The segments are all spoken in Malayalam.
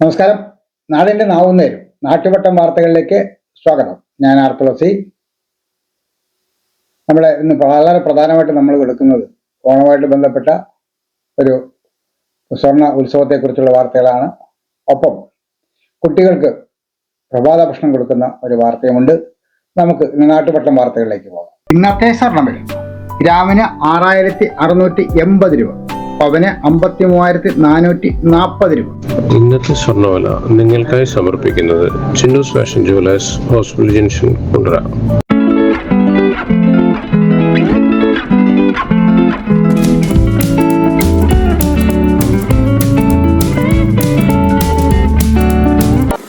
നമസ്കാരം. നാടിന്റെ നാവുന്നേരും. നാട്ടുവട്ടം വാർത്തകളിലേക്ക് സ്വാഗതം. ഞാൻ ആർ തുളസി. നമ്മളെ ഇന്ന് വളരെ പ്രധാനമായിട്ട് നമ്മൾ കൊടുക്കുന്നത് ഓണവുമായിട്ട് ബന്ധപ്പെട്ട ഒരു സ്വർണ ഉത്സവത്തെക്കുറിച്ചുള്ള വാർത്തകളാണ്. ഒപ്പം കുട്ടികൾക്ക് പ്രഭാത ഭക്ഷണം കൊടുക്കുന്ന ഒരു വാർത്തയുമുണ്ട്. നമുക്ക് ഇന്ന് നാട്ടുപട്ടം വാർത്തകളിലേക്ക് പോകാം. ഇന്നത്തെ സ്വർണവില ഗ്രാമിന് ആറായിരത്തി അറുന്നൂറ്റി എൺപത് രൂപ. പവന് അമ്പത്തി മൂവായിരത്തി നാനൂറ്റി നാൽപ്പത് രൂപ. ഇന്നത്തെ സ്വർണവില നിങ്ങൾക്കായി സമർപ്പിക്കുന്നത് Chinnus fashion jewellers hospital junction Kundara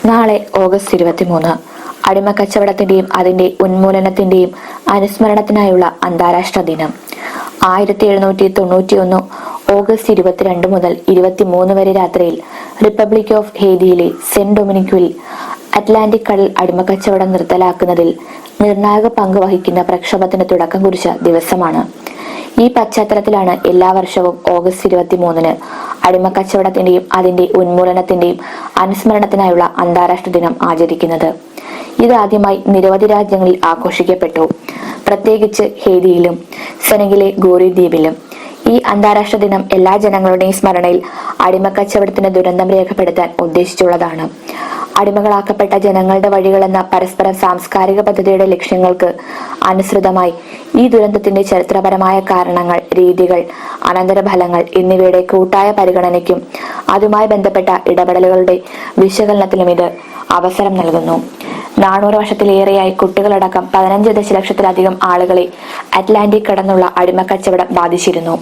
നാളെ ഓഗസ്റ്റ് ഇരുപത്തിമൂന്ന് അടിമക്കച്ചവടത്തിന്റെയും അതിന്റെ ഉന്മൂലനത്തിന്റെയും അനുസ്മരണത്തിനായുള്ള അന്താരാഷ്ട്ര ദിനം. ആയിരത്തി എഴുന്നൂറ്റി തൊണ്ണൂറ്റി ഒന്ന് ഓഗസ്റ്റ് ഇരുപത്തിരണ്ട് മുതൽ ഇരുപത്തിമൂന്ന് വരെ രാത്രിയിൽ റിപ്പബ്ലിക് ഓഫ് ഹേദിയിലെ സെന്റ് ഡൊമിനിക്കുവിൽ അറ്റ്ലാന്റിക് കടൽ അടിമക്കച്ചവടം നിർത്തലാക്കുന്നതിൽ നിർണായക പങ്ക് വഹിക്കുന്ന പ്രക്ഷോഭത്തിന് തുടക്കം കുറിച്ച ദിവസമാണ്. ഈ പശ്ചാത്തലത്തിലാണ് എല്ലാ വർഷവും ഓഗസ്റ്റ് ഇരുപത്തിമൂന്നിന് അടിമക്കച്ചവടത്തിന്റെയും അതിന്റെ ഉന്മൂലനത്തിന്റെയും അനുസ്മരണത്തിനായുള്ള അന്താരാഷ്ട്ര ദിനം ആചരിക്കുന്നത്. ഇതാദ്യമായി നിരവധി രാജ്യങ്ങളിൽ ആഘോഷിക്കപ്പെട്ടു. പ്രത്യേകിച്ച് ഹേദിയിലും സെനഗിലെ ഗോറി ദ്വീപിലും ഈ അന്താരാഷ്ട്ര ദിനം എല്ലാ ജനങ്ങളുടെയും സ്മരണയിൽ അടിമക്കച്ചവടത്തിന് ദുരന്തം രേഖപ്പെടുത്താൻ ഉദ്ദേശിച്ചുള്ളതാണ്. അടിമകളാക്കപ്പെട്ട ജനങ്ങളുടെ വഴികളെന്ന പരസ്പര സാംസ്കാരിക പദ്ധതിയുടെ ലക്ഷ്യങ്ങൾക്ക് അനുസൃതമായി ഈ ദുരന്തത്തിന്റെ ചരിത്രപരമായ കാരണങ്ങൾ രീതികൾ അനന്തരഫലങ്ങൾ എന്നിവയുടെ കൂട്ടായ പരിഗണനയ്ക്കും അതുമായി ബന്ധപ്പെട്ട ഇടപെടലുകളുടെ വിശകലനത്തിലും ഇത് അവസരം നൽകുന്നു. നാനൂറ് വർഷത്തിലേറെയായി കുട്ടികളടക്കം പതിനഞ്ച് ദശലക്ഷത്തിലധികം ആളുകളെ അറ്റ്ലാന്റിക് കടന്നുള്ള അടിമക്കച്ചവടം ബാധിച്ചിരുന്നു.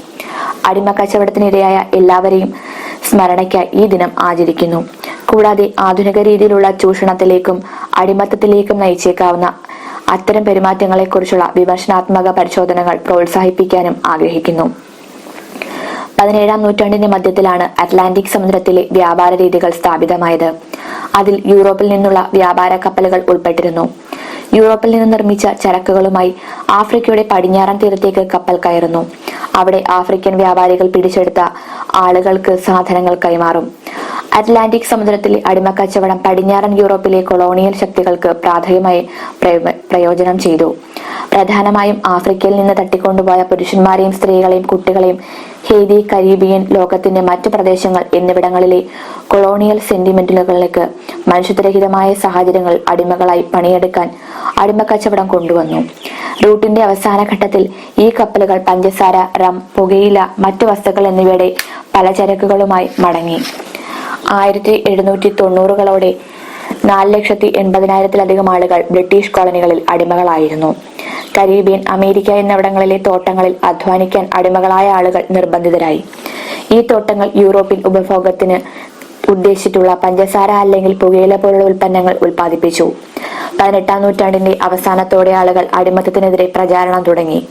അടിമക്കച്ചവടത്തിനിരയായ എല്ലാവരെയും സ്മരണയ്ക്കായി ഈ ദിനം ആചരിക്കുന്നു. കൂടാതെ ആധുനിക രീതിയിലുള്ള ചൂഷണത്തിലേക്കും അടിമത്തത്തിലേക്കും നയിച്ചേക്കാവുന്ന അത്തരം പെരുമാറ്റങ്ങളെക്കുറിച്ചുള്ള വിമർശനാത്മക പരിശോധനകൾ പ്രോത്സാഹിപ്പിക്കാനും ആഗ്രഹിക്കുന്നു. പതിനേഴാം നൂറ്റാണ്ടിന്റെ മധ്യത്തിലാണ് അറ്റ്ലാന്റിക് സമുദ്രത്തിലെ വ്യാപാര രീതികൾ സ്ഥാപിതമായത്. അതിൽ യൂറോപ്പിൽ നിന്നുള്ള വ്യാപാര കപ്പലുകൾ ഉൾപ്പെട്ടിരുന്നു. യൂറോപ്പിൽ നിന്ന് നിർമ്മിച്ച ചരക്കുകളുമായി ആഫ്രിക്കയുടെ പടിഞ്ഞാറൻ തീരത്തേക്ക് കപ്പൽ കയറുന്നു. അവിടെ ആഫ്രിക്കൻ വ്യാപാരികൾ പിടിച്ചെടുത്ത ആളുകൾക്ക് സാധനങ്ങൾ കൈമാറും. അറ്റ്ലാന്റിക് സമുദ്രത്തിലെ അടിമക്കച്ചവടം പടിഞ്ഞാറൻ യൂറോപ്പിലെ കൊളോണിയൽ ശക്തികൾക്ക് പ്രാഥമികമായി പ്രയോജനം ചെയ്തു. പ്രധാനമായും ആഫ്രിക്കയിൽ നിന്ന് തട്ടിക്കൊണ്ടുപോയ പുരുഷന്മാരെയും സ്ത്രീകളെയും കുട്ടികളെയും ഹേദി കരീബിയൻ ലോകത്തിന്റെ മറ്റു പ്രദേശങ്ങൾ എന്നിവിടങ്ങളിലെ കൊളോണിയൽ സെന്റിമെന്റുകളിലേക്ക് മനുഷ്യരഹിതമായ സാഹചര്യങ്ങൾ അടിമകളായി പണിയെടുക്കാൻ അടിമക്കച്ചവടം കൊണ്ടുവന്നു. റൂട്ടിന്റെ അവസാന ഘട്ടത്തിൽ ഈ കപ്പലുകൾ പഞ്ചസാര റം പുകയില മറ്റു വസ്തുക്കൾ എന്നിവയുടെ പലചരക്കുകളുമായി മടങ്ങി. ആയിരത്തി എഴുന്നൂറ്റി തൊണ്ണൂറുകളോടെ നാല് ലക്ഷത്തി എൺപതിനായിരത്തിലധികം ആളുകൾ ബ്രിട്ടീഷ് കോളനികളിൽ അടിമകളായിരുന്നു. കരീബിയൻ അമേരിക്ക എന്നിവിടങ്ങളിലെ തോട്ടങ്ങളിൽ അധ്വാനിക്കാൻ അടിമകളായ ആളുകൾ നിർബന്ധിതരായി. ഈ തോട്ടങ്ങൾ യൂറോപ്യൻ ഉപഭോഗത്തിന് ഉദ്ദേശിച്ചിട്ടുള്ള പഞ്ചസാര അല്ലെങ്കിൽ പുകയില പോലുള്ള ഉൽപ്പന്നങ്ങൾ ഉൽപ്പാദിപ്പിച്ചു. പതിനെട്ടാം നൂറ്റാണ്ടിന്റെ അവസാനത്തോടെ ആളുകൾ അടിമത്തത്തിനെതിരെ പ്രചാരണം തുടങ്ങി.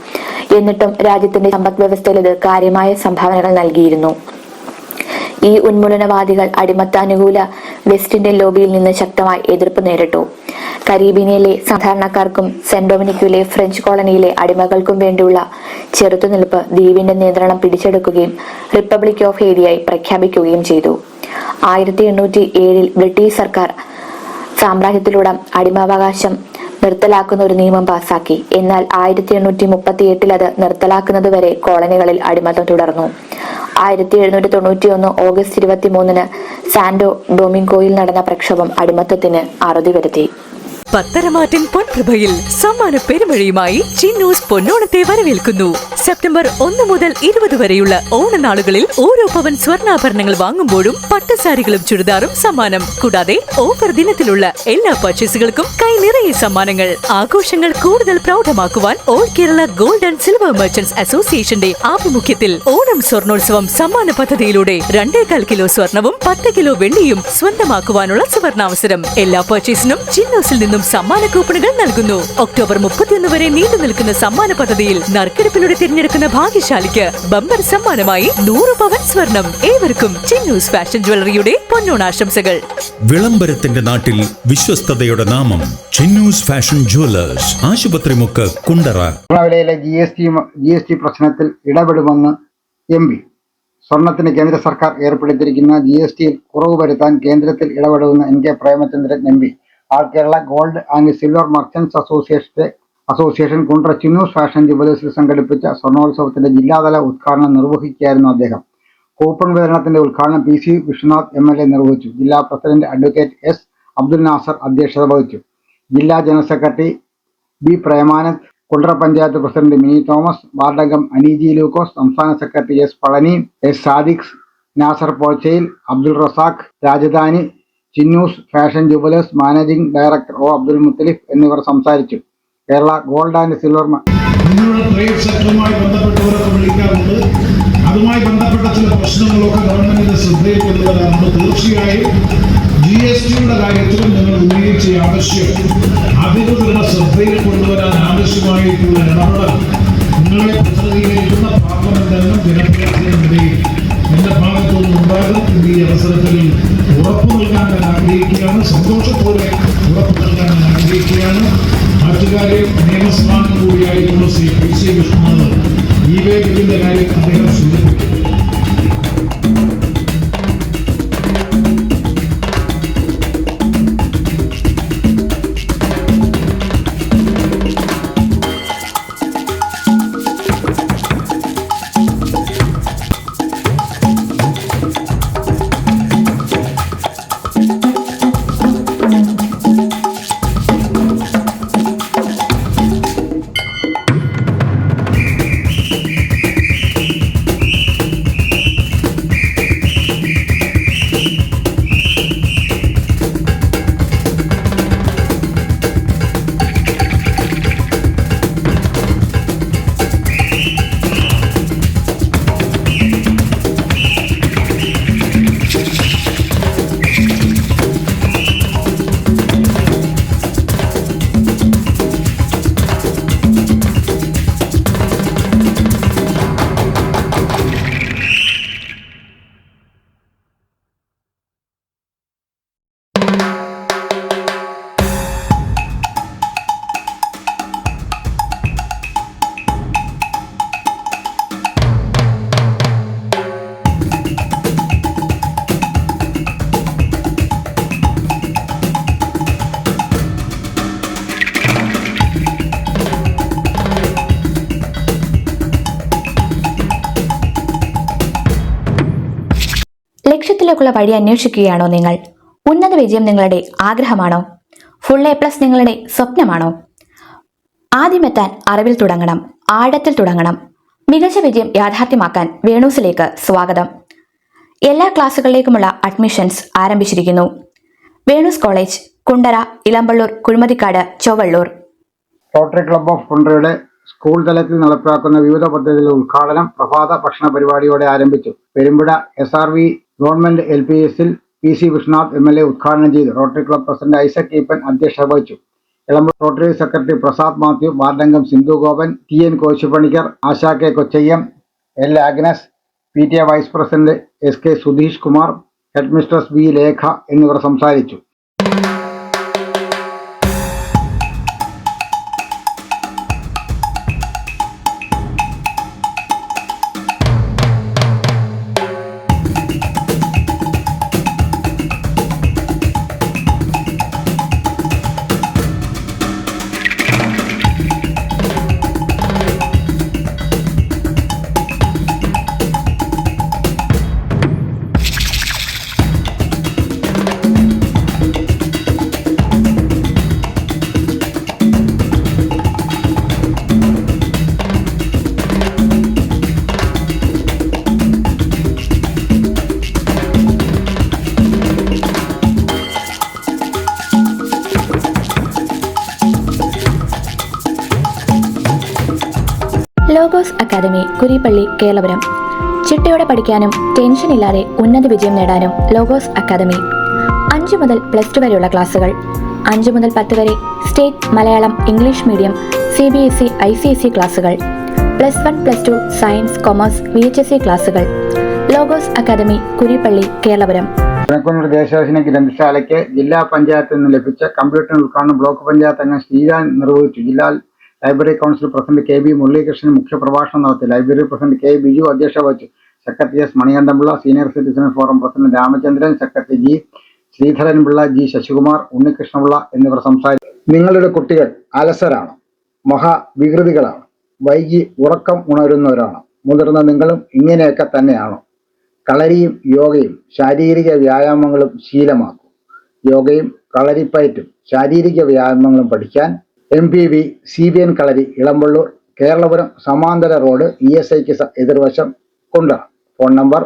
എന്നിട്ടും രാജ്യത്തിന്റെ സമ്പദ് വ്യവസ്ഥയിൽ ഇത് കാര്യമായ സംഭാവനകൾ നൽകിയിരുന്നു. ഈ ഉന്മൂലനവാദികൾ അടിമത്താനുകൂല വെസ്റ്റ് ഇന്ത്യൻ ലോബിയിൽ നിന്ന് ശക്തമായി എതിർപ്പ് നേരിട്ടു. കരീബിയനിലെ സാധാരണക്കാർക്കും സെന്റ് ഫ്രഞ്ച് കോളനിയിലെ അടിമകൾക്കും വേണ്ടിയുള്ള ചെറുത്തുനിൽപ്പ് ദ്വീപിന്റെ നിയന്ത്രണം പിടിച്ചെടുക്കുകയും റിപ്പബ്ലിക് ഓഫ് ഏരിയയായി പ്രഖ്യാപിക്കുകയും ചെയ്തു. ആയിരത്തി എണ്ണൂറ്റി ഏഴിൽ ബ്രിട്ടീഷ് സർക്കാർ സാമ്രാജ്യത്തിലൂടെ അടിമാവകാശം നിർത്തലാക്കുന്ന ഒരു നിയമം പാസാക്കി. എന്നാൽ ആയിരത്തി എണ്ണൂറ്റി മുപ്പത്തി എട്ടിൽ അത് നിർത്തലാക്കുന്നത് വരെ കോളനികളിൽ അടിമത്തം തുടർന്നു. ആയിരത്തി എഴുന്നൂറ്റി തൊണ്ണൂറ്റി ഒന്ന് ഓഗസ്റ്റ് ഇരുപത്തി മൂന്നിന് സാന്റോ ഡൊമിങ്കോയിൽ നടന്ന പ്രക്ഷോഭം അടിമത്തത്തിന് അറുതി വരുത്തി. പത്തരമാറ്റിൻ പൊൻപ്രഭയിൽ സമ്മാന പെരുമഴയുമായി ചിന്നൂസ് പൊന്നോണത്തെ വരവേൽക്കുന്നു. സെപ്റ്റംബർ ഒന്ന് മുതൽ ഇരുപത് വരെയുള്ള ഓണനാളുകളിൽ ഓരോ പവൻ സ്വർണാഭരണങ്ങൾ വാങ്ങുമ്പോഴും പട്ടുസാരികളും ചുരിദാറും സമ്മാനം. കൂടാതെ ഓഫർ ദിനത്തിലുള്ള എല്ലാ പർച്ചേസുകൾക്കും കൈ നിറയെ സമ്മാനങ്ങൾ. ആഘോഷങ്ങൾ കൂടുതൽ പ്രൗഢമാക്കുവാൻ all Kerala gold and silver merchants അസോസിയേഷന്റെ ആഭിമുഖ്യത്തിൽ ഓണം സ്വർണോത്സവം സമ്മാന പദ്ധതിയിലൂടെ രണ്ടേകാൽ കിലോ സ്വർണവും പത്ത് കിലോ വെള്ളിയും സ്വന്തമാക്കുവാനുള്ള സുവർണാവസരം. എല്ലാ പർച്ചേസിനും ചിന്നോസിൽ നിന്നും സമ്മാന കൂപ്പണുകൾ നൽകുന്നു. ഒക്ടോബർ മുപ്പത്തിയൊന്ന് വരെ നീണ്ടു നിൽക്കുന്ന സമ്മാന പദ്ധതിയിൽ നറുക്കെടുപ്പിലൂടെ തിരഞ്ഞെടുക്കുന്ന ഭാഗ്യശാലിക്ക് ബമ്പർ സമ്മാനമായി നൂറ് പവൻ സ്വർണം. ഏവർക്കും ചിന്നൂസ് ഫാഷൻ ജ്വല്ലറിയുടെ പൊന്നോണാശംസകൾ. വിളംബരത്തിന്റെ നാട്ടിൽ വിശ്വസ്തയുടെ നാമം ചിന്നൂസ് ഫാഷൻ ജുവലേഴ്സ് ആശുപത്രിമുക്ക് Kundara. സ്വർണവിലയിലെ G S T G S T പ്രശ്നത്തിൽ ഇടപെടുമെന്ന് എം പി സ്വർണത്തിന് കേന്ദ്ര സർക്കാർ ഏർപ്പെടുത്തിയിരിക്കുന്ന ജി എസ് ടിയിൽ കുറവ് വരുത്താൻ കേന്ദ്രത്തിൽ ഇടപെടുന്ന N K Premachandran M P All Kerala gold and silver merchants അസോസിയേഷന്റെ അസോസിയേഷൻ കുണ്ട്ര ചിന്നൂസ് ഫാഷൻ ജുവലേഴ്സിൽ സംഘടിപ്പിച്ച സ്വർണോത്സവത്തിന്റെ ജില്ലാതല ഉദ്ഘാടനം നിർവഹിക്കുകയായിരുന്നു അദ്ദേഹം. കൂപ്പൺ വിതരണത്തിന്റെ ഉദ്ഘാടനം P C Viswanath M L A നിർവഹിച്ചു. ജില്ലാ president advocate S Abdul Nasar അധ്യക്ഷത വഹിച്ചു. ജില്ലാ general secretary B Premanand Kundara panchayat president Mini Thomas വാർഡംഗം Aneeji Lukose സംസ്ഥാന secretary S Palani S Sadiq Nasar പോച്ചയിൽ Abdul Razak Rajadhani Chinnus fashion jewellers managing director O Abdul Muthalif എന്നിവർ സംസാരിച്ചു. Kerala gold and silver trade സെക്ടറുമായി ബന്ധപ്പെട്ടവരൊക്കെ വിളിക്കാറുണ്ട്. അതുമായി ബന്ധപ്പെട്ട ചില പ്രശ്നങ്ങളൊക്കെ ഗവൺമെന്റിന്റെ ശ്രദ്ധയിൽ കൊണ്ടുവരാറുണ്ട് തീർച്ചയായും ജി എസ് ടിയുടെ കാര്യത്തിലും നിങ്ങൾ ഉന്നയിച്ച ആവശ്യം അധികൃതരുടെ ശ്രദ്ധയിൽ കൊണ്ടുവരാൻ ആവശ്യമായിട്ടുള്ള ഇടപെടൽ നിങ്ങളെ പ്രതിനിധീകരിക്കുന്ന പാർലമെന്റ് ജനപ്രതിനിധിയും എന്റെ ഉണ്ടാകും ഈ അവസരത്തിൽ ഉറപ്പ് നൽകാൻ ഞാൻ ആഗ്രഹിക്കുകയാണ്. സന്തോഷത്തോടെ ഉറപ്പു നൽകാൻ ഞാൻ ആഗ്രഹിക്കുകയാണ്. നാട്ടുകാരെ നിയമസഭാംഗം കൂടിയായിട്ടുള്ള ശ്രീ പി സി വിഷ്ണുനാഥ് ഈ വേദിക്കുന്ന കാര്യം അദ്ദേഹം സൂചിപ്പിച്ചു ലക്ഷ്യത്തിലേക്കുള്ള വഴി അന്വേഷിക്കുകയാണോ നിങ്ങൾ? ഉന്നത വിജയം നിങ്ങളുടെ ആഗ്രഹമാണോ? ഫുൾ എ പ്ലസ് നിങ്ങളുടെ സ്വപ്നമാണോ? ആദ്യമെത്താൻ അറിവിൽ തുടങ്ങണം ആഴത്തിൽ തുടങ്ങണം. മികച്ച വിജയം യാഥാർത്ഥ്യമാക്കാൻ വേണൂസിലേക്ക് സ്വാഗതം. എല്ലാ ക്ലാസ്സുകളിലേക്കുമുള്ള അഡ്മിഷൻസ് ആരംഭിച്ചിരിക്കുന്നു. Venus college Kundara Elampalloor Kuzhimathicadu Chowalloor. Rotary club of കുണ്ടറയുടെ school തലത്തിൽ നടപ്പിലാക്കുന്ന വിവിധ പദ്ധതികളുടെ ഉദ്ഘാടനം പ്രഭാത ഭക്ഷണ പരിപാടിയോടെ ആരംഭിച്ചു. Perumpuzha S R V government L P എസിൽ P C Viswanath M L A ഉദ്ഘാടനം ചെയ്തു. Rotary club president Isaac Eapen അധ്യക്ഷത വഹിച്ചു. Elampur rotary secretary Prasad Mathew വാർഡംഗം Sindhu Gopan T N Koshipanicker Asha K Kochayyam L Agnes P T A vice president S K Sudheesh Kumar head mistress B Lekha എന്നിവർ സംസാരിച്ചു. കുരിപ്പള്ളി കേളപുരം. ചിട്ടയോടെ പഠിക്കാനും ടെൻഷൻ ഇല്ലാതെ ഉന്നത വിജയം നേടാനും ലോഗോസ് അക്കാദമി. അഞ്ചു മുതൽ പ്ലസ് ടു വരെയുള്ള ക്ലാസുകൾ. അഞ്ചു മുതൽ പത്ത് വരെ state Malayalam English medium C B S E I C S E ക്ലാസുകൾ. Plus one plus two science commerce V H S C ക്ലാസുകൾ. Logos academy Kurippally Kelapuram. Punakkunnur ദേശാസന ഗ്രന്ഥശാലയ്ക്ക് ജില്ലാ പഞ്ചായത്തിൽ നിന്ന് ലഭിച്ച കമ്പ്യൂട്ടർ ഉദ്ഘാടനം ബ്ലോക്ക് പഞ്ചായത്ത് അംഗം ശ്രീരാൻ നിർവഹിച്ചു. ജില്ലാ library council president K B Muraleekrishnan മുഖ്യപ്രഭാഷണം നടത്തി. ലൈബ്രറി പ്രസിഡന്റ് കെ ബിജു അധ്യക്ഷത വഹിച്ചു. Secretary S Manikandapillai senior citizen forum president Ramachandran secretary G Sreedharanpillai G Sasikumar Unnikrishnapillai എന്നിവർ സംസാരിച്ചു. നിങ്ങളുടെ കുട്ടികൾ അലസരാണ് മഹാവികൃതികളാണ് വൈകി ഉറക്കം ഉണരുന്നവരാണ് മുതിർന്ന നിങ്ങളും ഇങ്ങനെയൊക്കെ തന്നെയാണോ. കളരിയും യോഗയും ശാരീരിക വ്യായാമങ്ങളും ശീലമാക്കും. യോഗയും കളരിപ്പയറ്റും ശാരീരിക വ്യായാമങ്ങളും പഠിക്കാൻ M P V C B N kalari Elampalloor Keralapuram സമാന്തര റോഡ് ഇ എസ് ഐക്ക് എതിർവശം കൊണ്ട. ഫോൺ നമ്പർ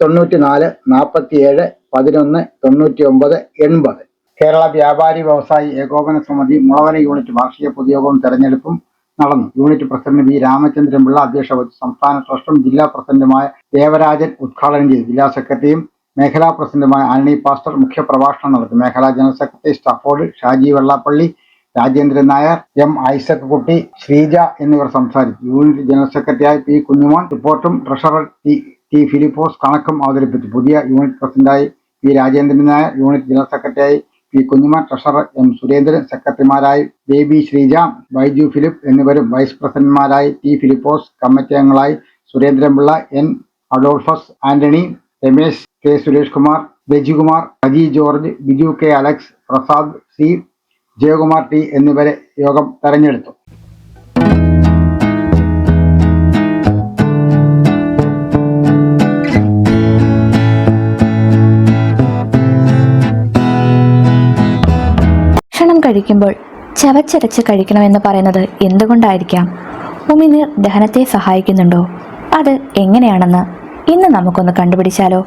തൊണ്ണൂറ്റി നാല് നാൽപ്പത്തി ഏഴ് പതിനൊന്ന് തൊണ്ണൂറ്റി ഒമ്പത് എൺപത്. കേരള വ്യാപാരി വ്യവസായി ഏകോപന സമിതി മുളവന യൂണിറ്റ് വാർഷിക പൊതുയോഗവും തെരഞ്ഞെടുപ്പും നടന്നു. Unit president V Ramachandran Pillai അധ്യക്ഷ സംസ്ഥാന ട്രസ്റ്റും ജില്ലാ പ്രസിഡന്റുമായ ദേവരാജൻ ഉദ്ഘാടനം ചെയ്തു. ജില്ലാ സെക്രട്ടറിയും മേഖലാ പ്രസിഡന്റുമായ ആന്റണി പാസ്റ്റർ മുഖ്യപ്രഭാഷണം നടത്തി. മേഖലാ general secretary Stafford Shaji Vellappally Rajendran Nair M Isaac Kutty Sreeja എന്നിവർ സംസാരിച്ചു. യൂണിറ്റ് ജനറൽ സെക്രട്ടറിയായി പി കുഞ്ഞുമോൻ റിപ്പോർട്ടും ട്രഷറർ ടി ടി ഫിലിപ്പോസ് കണക്കും അവതരിപ്പിച്ചു. പുതിയ യൂണിറ്റ് പ്രസിഡന്റായി P Rajendran Nair unit general സെക്രട്ടറിയായി P Kunjumon treasurer M Surendran സെക്രട്ടറിമാരായി Baby Sreeja Baiju Philip എന്നിവരും വൈസ് പ്രസിഡന്റുമാരായി ടി ഫിലിപ്പോസ് കമ്മിറ്റി അംഗങ്ങളായി Surendran Pillai N Adolphus Antony Ramesh K Suresh Kumar Rajikumar Aji George Biju K Alex Prasad C Jayakumar T എന്നിവരെ യോഗം തെരഞ്ഞെടുത്തു. ഭക്ഷണം കഴിക്കുമ്പോൾ ചവച്ചരച്ച് കഴിക്കണമെന്ന് പറയുന്നത് എന്തുകൊണ്ടായിരിക്കാം? ഉമിനീർ ദഹനത്തെ സഹായിക്കുന്നുണ്ടോ? അത് എങ്ങനെയാണെന്ന് ഇന്ന് നമുക്കൊന്ന് കണ്ടുപിടിച്ചാലോ?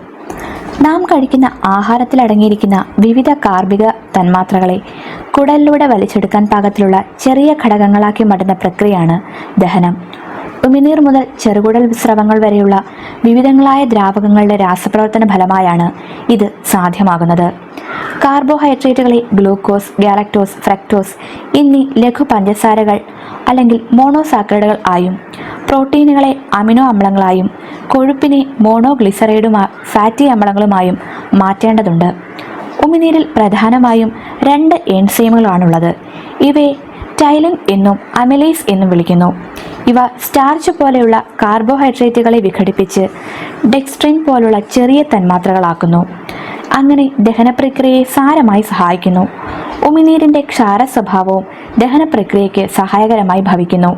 നാം കഴിക്കുന്ന ആഹാരത്തിൽ അടങ്ങിയിരിക്കുന്ന വിവിധ കാർബിക തന്മാത്രകളെ കുടലിലൂടെ വലിച്ചെടുക്കാൻ പാകത്തിലുള്ള ചെറിയ ഘടകങ്ങളാക്കി മാറ്റുന്ന പ്രക്രിയയാണ് ദഹനം. ഉമിനീർ മുതൽ ചെറുകുടൽ സ്രവങ്ങൾ വരെയുള്ള വിവിധങ്ങളായ ദ്രാവകങ്ങളുടെ രാസപ്രവർത്തന ഫലമായാണ് ഇത് സാധ്യമാകുന്നത്. കാർബോഹൈഡ്രേറ്റുകളെ ഗ്ലൂക്കോസ് ഗാലക്ടോസ് ഫ്രക്ടോസ് എന്നീ ലഘു പഞ്ചസാരകൾ അല്ലെങ്കിൽ മോണോസാക്കൈഡുകൾ ആയും പ്രോട്ടീനുകളെ അമിനോ അമ്ലങ്ങളായും കൊഴുപ്പിനെ മോണോഗ്ലിസറൈഡുമാ ഫാറ്റി അമ്ലങ്ങളുമായും മാറ്റേണ്ടതുണ്ട്. ഉമിനീരിൽ പ്രധാനമായും രണ്ട് എൻസൈമുകളാണുള്ളത്. ഇവയെ ടൈലിൻ എന്നും അമിലേസ് എന്നും വിളിക്കുന്നു. ഇവ സ്റ്റാർച്ച് പോലെയുള്ള കാർബോഹൈഡ്രേറ്റുകളെ വിഘടിപ്പിച്ച് ഡെക്സ്ട്രിൻ പോലുള്ള ചെറിയ തന്മാത്രകളാക്കുന്നു. അങ്ങനെ ദഹന പ്രക്രിയയെ സാരമായി സഹായിക്കുന്നു. ഉമിനീരിന്റെ ക്ഷാര സ്വഭാവവും ദഹന പ്രക്രിയയ്ക്ക് സഹായകരമായി ഭവിക്കുന്നു.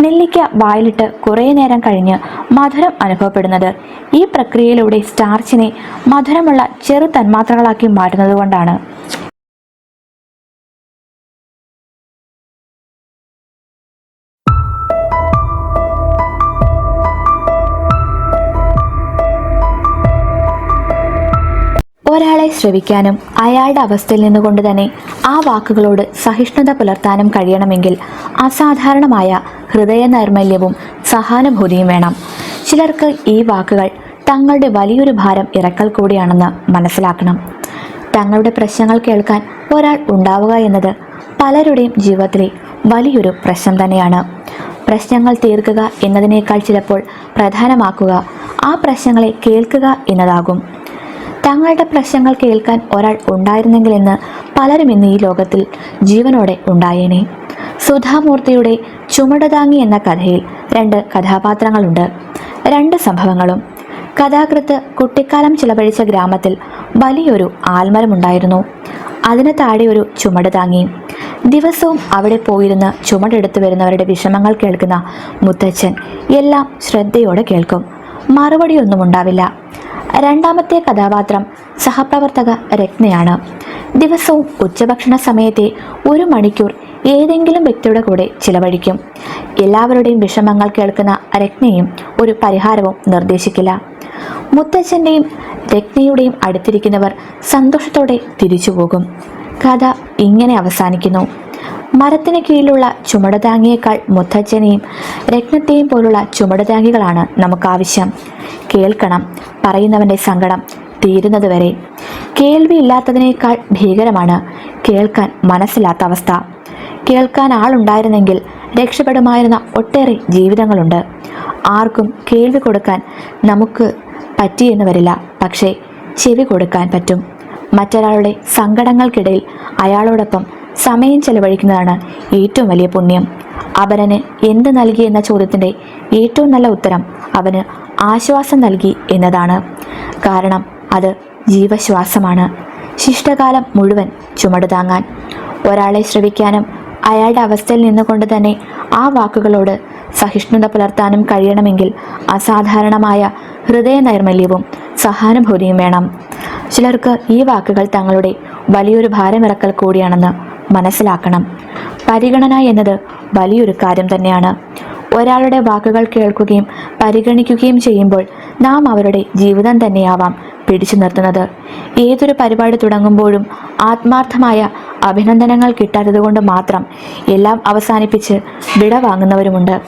നെല്ലിക്ക വായിലിട്ട് കുറേ നേരം കഴിഞ്ഞ് മധുരം അനുഭവപ്പെടുന്നത് ഈ പ്രക്രിയയിലൂടെ സ്റ്റാർച്ചിനെ മധുരമുള്ള ചെറു തന്മാത്രകളാക്കി മാറ്റുന്നത് കൊണ്ടാണ് ശ്രവിക്കാനും അയാളുടെ അവസ്ഥയിൽ നിന്നുകൊണ്ട് തന്നെ ആ വാക്കുകളോട് സഹിഷ്ണുത പുലർത്താനും കഴിയണമെങ്കിൽ അസാധാരണമായ ഹൃദയ നൈർമല്യവും സഹാനുഭൂതിയും വേണം. ചിലർക്ക് ഈ വാക്കുകൾ തങ്ങളുടെ വലിയൊരു ഭാരം ഇറക്കൽ കൂടിയാണെന്ന് മനസ്സിലാക്കണം. തങ്ങളുടെ പ്രശ്നങ്ങൾ കേൾക്കാൻ ഒരാൾ ഉണ്ടാവുക എന്നത് പലരുടെയും ജീവിതത്തിലെ വലിയൊരു പ്രശ്നം തന്നെയാണ്. പ്രശ്നങ്ങൾ തീർക്കുക എന്നതിനേക്കാൾ ചിലപ്പോൾ പ്രധാനമാക്കുക ആ പ്രശ്നങ്ങളെ കേൾക്കുക എന്നതാകും. തങ്ങളുടെ പ്രശ്നങ്ങൾ കേൾക്കാൻ ഒരാൾ ഉണ്ടായിരുന്നെങ്കിലെന്ന് പലരും ഇന്ന് ഈ ലോകത്തിൽ ജീവനോടെ ഉണ്ടായേനെ. സുധാമൂർത്തിയുടെ ചുമടുതാങ്ങി എന്ന കഥയിൽ രണ്ട് കഥാപാത്രങ്ങളുണ്ട്. രണ്ട് സംഭവങ്ങളും. കഥാകൃത്ത് കുട്ടിക്കാലം ചിലവഴിച്ച ഗ്രാമത്തിൽ വലിയൊരു ആൽമരമുണ്ടായിരുന്നു. അതിന് താഴെ ഒരു ചുമട് താങ്ങി ദിവസവും അവിടെ പോയിരുന്ന് ചുമടെടുത്തു വരുന്നവരുടെ വിഷമങ്ങൾ കേൾക്കുന്ന മുത്തച്ഛൻ എല്ലാം ശ്രദ്ധയോടെ കേൾക്കും. മറുപടിയൊന്നും ഉണ്ടാവില്ല. രണ്ടാമത്തെ കഥാപാത്രം സഹപ്രവർത്തക രത്നയാണ്. ദിവസവും ഉച്ചഭക്ഷണ സമയത്തെ ഒരു മണിക്കൂർ ഏതെങ്കിലും വ്യക്തിയുടെ കൂടെ ചിലവഴിക്കും. എല്ലാവരുടെയും വിഷമങ്ങൾ കേൾക്കുന്ന രത്നയും ഒരു പരിഹാരവും നിർദ്ദേശിക്കില്ല. മുത്തച്ഛന്റെയും രത്നയുടെയും അടുത്തിരിക്കുന്നവർ സന്തോഷത്തോടെ തിരിച്ചു പോകും കഥ ഇങ്ങനെ അവസാനിക്കുന്നു. മരത്തിന് കീഴിലുള്ള ചുമടുതാങ്ങിയേക്കാൾ മുത്തച്ഛനെയും രത്നത്തെയും പോലുള്ള ചുമടുതാങ്ങികളാണ് നമുക്കാവശ്യം. കേൾക്കണം പറയുന്നവന്റെ സങ്കടം തീരുന്നതുവരെ. കേൾവിയില്ലാത്തതിനേക്കാൾ ഭീകരമാണ് കേൾക്കാൻ മനസ്സില്ലാത്ത അവസ്ഥ. കേൾക്കാൻ ആളുണ്ടായിരുന്നെങ്കിൽ രക്ഷപ്പെടുമായിരുന്ന ഒട്ടേറെ ജീവിതങ്ങളുണ്ട്. ആർക്കും കേൾവി കൊടുക്കാൻ നമുക്ക് പറ്റിയെന്ന് വരില്ല പക്ഷേ ചെവി കൊടുക്കാൻ പറ്റും. മറ്റൊരാളുടെ സങ്കടങ്ങൾക്കിടയിൽ അയാളോടൊപ്പം സമയം ചെലവഴിക്കുന്നതാണ് ഏറ്റവും വലിയ പുണ്യം. അപരന് എന്ത് നൽകി എന്ന ചോദ്യത്തിന്റെ ഏറ്റവും നല്ല ഉത്തരം അവന് ആശ്വാസം നൽകി എന്നതാണ്. കാരണം അത് ജീവശ്വാസമാണ്. ശിഷ്ടകാലം മുഴുവൻ ചുമട് താങ്ങാൻ. ഒരാളെ ശ്രവിക്കാനും അയാളുടെ അവസ്ഥയിൽ നിന്നുകൊണ്ട് തന്നെ ആ വാക്കുകളോട് സഹിഷ്ണുത പുലർത്താനും കഴിയണമെങ്കിൽ അസാധാരണമായ ഹൃദയ നൈർമല്യവും സഹാനുഭൂതിയും വേണം. ചിലർക്ക് ഈ വാക്കുകൾ തങ്ങളുടെ വലിയൊരു ഭാരമിറക്കൽ കൂടിയാണെന്ന് മനസ്സിലാക്കണം. പരിഗണന എന്നത് വലിയൊരു കാര്യം തന്നെയാണ്. ഒരാളുടെ വാക്കുകൾ കേൾക്കുകയും പരിഗണിക്കുകയും ചെയ്യുമ്പോൾ നാം അവരുടെ ജീവിതം തന്നെയാവാം പിടിച്ചു നിർത്തുന്നത്. ഏതൊരു പരിപാടി തുടങ്ങുമ്പോഴും ആത്മാർത്ഥമായ അഭിനന്ദനങ്ങൾ കിട്ടാത്തതുകൊണ്ട് മാത്രം എല്ലാം അവസാനിപ്പിച്ച് വിട വാങ്ങുന്നവരുമുണ്ട്.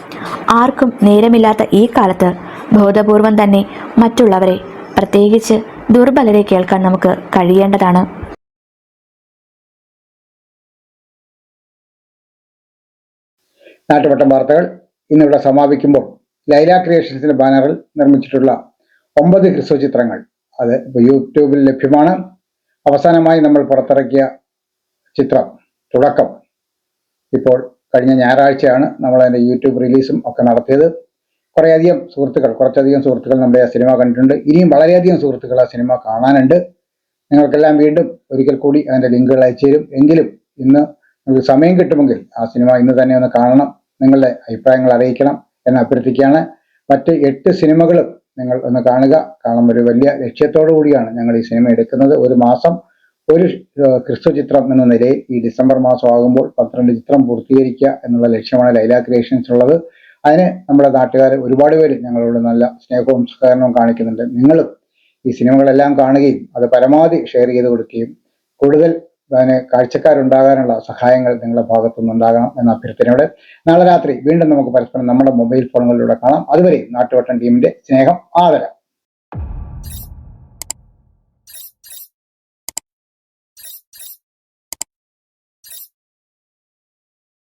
ആർക്കും നേരമില്ലാത്ത ഈ കാലത്ത് ബോധപൂർവം തന്നെ മറ്റുള്ളവരെ പ്രത്യേകിച്ച് ദുർബലരെ കേൾക്കാൻ നമുക്ക് കഴിയേണ്ടതാണ്. നാട്ടുവട്ടം വാർത്തകൾ ഇന്നിവിടെ സമാപിക്കുമ്പോൾ ലൈല ക്രിയേഷൻസിന്റെ ബാനറിൽ നിർമ്മിച്ചിട്ടുള്ള ഒമ്പത് ഹ്രസ്വ ചിത്രങ്ങൾ അത് യൂട്യൂബിൽ ലഭ്യമാണ്. അവസാനമായി നമ്മൾ പുറത്തിറക്കിയ ചിത്രം തുടക്കം. ഇപ്പോൾ കഴിഞ്ഞ ഞായറാഴ്ചയാണ് നമ്മൾ അതിന്റെ യൂട്യൂബ് റിലീസും ഒക്കെ നടത്തിയത്. കുറേയധികം സുഹൃത്തുക്കൾ കുറച്ചധികം സുഹൃത്തുക്കൾ നമ്മുടെ ആ സിനിമ കണ്ടിട്ടുണ്ട്. ഇനിയും വളരെയധികം സുഹൃത്തുക്കൾ ആ സിനിമ കാണാനുണ്ട്. നിങ്ങൾക്കെല്ലാം വീണ്ടും ഒരിക്കൽ കൂടി അതിന്റെ ലിങ്കുകൾ അയച്ചു തരും എങ്കിലും ഇന്ന് നിങ്ങൾക്ക് സമയം കിട്ടുമെങ്കിൽ ആ സിനിമ ഇന്ന് തന്നെ ഒന്ന് കാണണം. നിങ്ങളുടെ അഭിപ്രായങ്ങൾ അറിയിക്കണം എന്ന് അഭ്യർത്ഥിക്കുകയാണ്. മറ്റ് എട്ട് സിനിമകളും നിങ്ങൾ ഒന്ന് കാണുക. കാരണം ഒരു വലിയ ലക്ഷ്യത്തോടു കൂടിയാണ് ഞങ്ങൾ ഈ സിനിമ എടുക്കുന്നത്. ഒരു മാസം ഒരു ക്രിസ്തു ചിത്രം എന്ന നിലയിൽ ഈ ഡിസംബർ മാസം ആകുമ്പോൾ പന്ത്രണ്ട് ചിത്രം പൂർത്തീകരിക്കുക എന്നുള്ള ലക്ഷ്യമാണ് ലൈല ക്രിയേഷൻസ് ഉള്ളത്. അതിന് നമ്മുടെ നാട്ടുകാർ ഒരുപാട് പേര് ഞങ്ങളോട് നല്ല സ്നേഹവും സഹകരണവും കാണിക്കുന്നുണ്ട്. നിങ്ങളും ഈ സിനിമകളെല്ലാം കാണുകയും അത് പരമാവധി ഷെയർ ചെയ്ത് കൊടുക്കുകയും കൂടുതൽ അതിന് കാഴ്ചക്കാരുണ്ടാകാനുള്ള സഹായങ്ങൾ നിങ്ങളുടെ ഭാഗത്തുനിന്ന് ഉണ്ടാകണം എന്ന അഭ്യർത്ഥനയോടെ നാളെ രാത്രി വീണ്ടും നമുക്ക് പരസ്പരം നമ്മുടെ മൊബൈൽ ഫോണുകളിലൂടെ കാണാം. അതുവരെ നാട്ടുവട്ടം ടീമിന്റെ സ്നേഹം ആദരം.